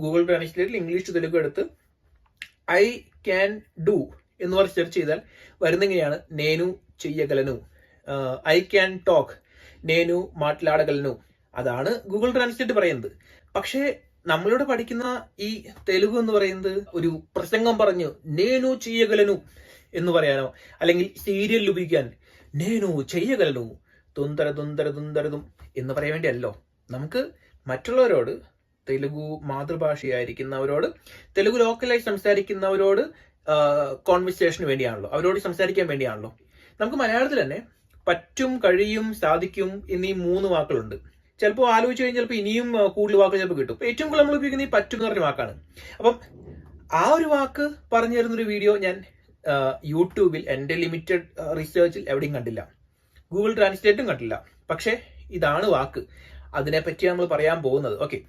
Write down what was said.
Google ട്രാൻസ്ലേറ്റിൽ English Telugu എടുത്ത് I can do എന്ന് പറഞ്ഞ് സെർച്ച് ചെയ്താൽ വരുന്നെങ്ങനെയാണ്? നേനു ചെയ്യകലനു. I can talk. നേനു മാട്ടിലാടകലനു അതാണ് ഗൂഗിൾ ട്രാൻസ്ലേറ്റ് പറയുന്നത്. പക്ഷേ നമ്മളിവിടെ പഠിക്കുന്ന ഈ തെലുഗു എന്ന് പറയുന്നത് ഒരു പ്രസംഗം പറഞ്ഞു നേനു ചെയ്യകലനു എന്ന് പറയാനോ? അല്ലെങ്കിൽ സീരിയൽ ഉപയോഗിക്കാൻ നേനു ചെയ്യകലനു തുന്തര തുന്തര തുന്തരതും എന്ന് പറയാൻ വേണ്ടിയല്ലോ. നമുക്ക് മറ്റുള്ളവരോട് തെലുഗു മാതൃഭാഷയായിരിക്കുന്നവരോട് തെലുഗു ലോക്കലായി സംസാരിക്കുന്നവരോട് കോൺവെർസേഷന് വേണ്ടിയാണല്ലോ. അവരോട് സംസാരിക്കാൻ വേണ്ടിയാണല്ലോ. നമുക്ക് മലയാളത്തിൽ തന്നെ പറ്റും കഴിയും സാധിക്കും എന്നീ മൂന്ന് വാക്കുകളുണ്ട്. ചിലപ്പോൾ ആലോചിച്ച് കഴിഞ്ഞാൽ ചിലപ്പോൾ ഇനിയും കൂടുതൽ വാക്കുകൾ ചിലപ്പോൾ കിട്ടും. ഏറ്റവും കൂടുതൽ നമ്മൾ ഉപയോഗിക്കുന്ന ഈ പറ്റും എന്ന് പറഞ്ഞ വാക്കാണ്. അപ്പം ആ ഒരു വാക്ക് പറഞ്ഞു തരുന്നൊരു വീഡിയോ ഞാൻ യൂട്യൂബിൽ എന്റെ ലിമിറ്റഡ് റിസർച്ചിൽ എവിടെയും കണ്ടില്ല. ഗൂഗിൾ ട്രാൻസ്ലേറ്റും കണ്ടില്ല. പക്ഷേ ഇതാണ് വാക്ക്. അതിനെപ്പറ്റി നമ്മൾ പറയാൻ പോകുന്നത്. ഓക്കെ.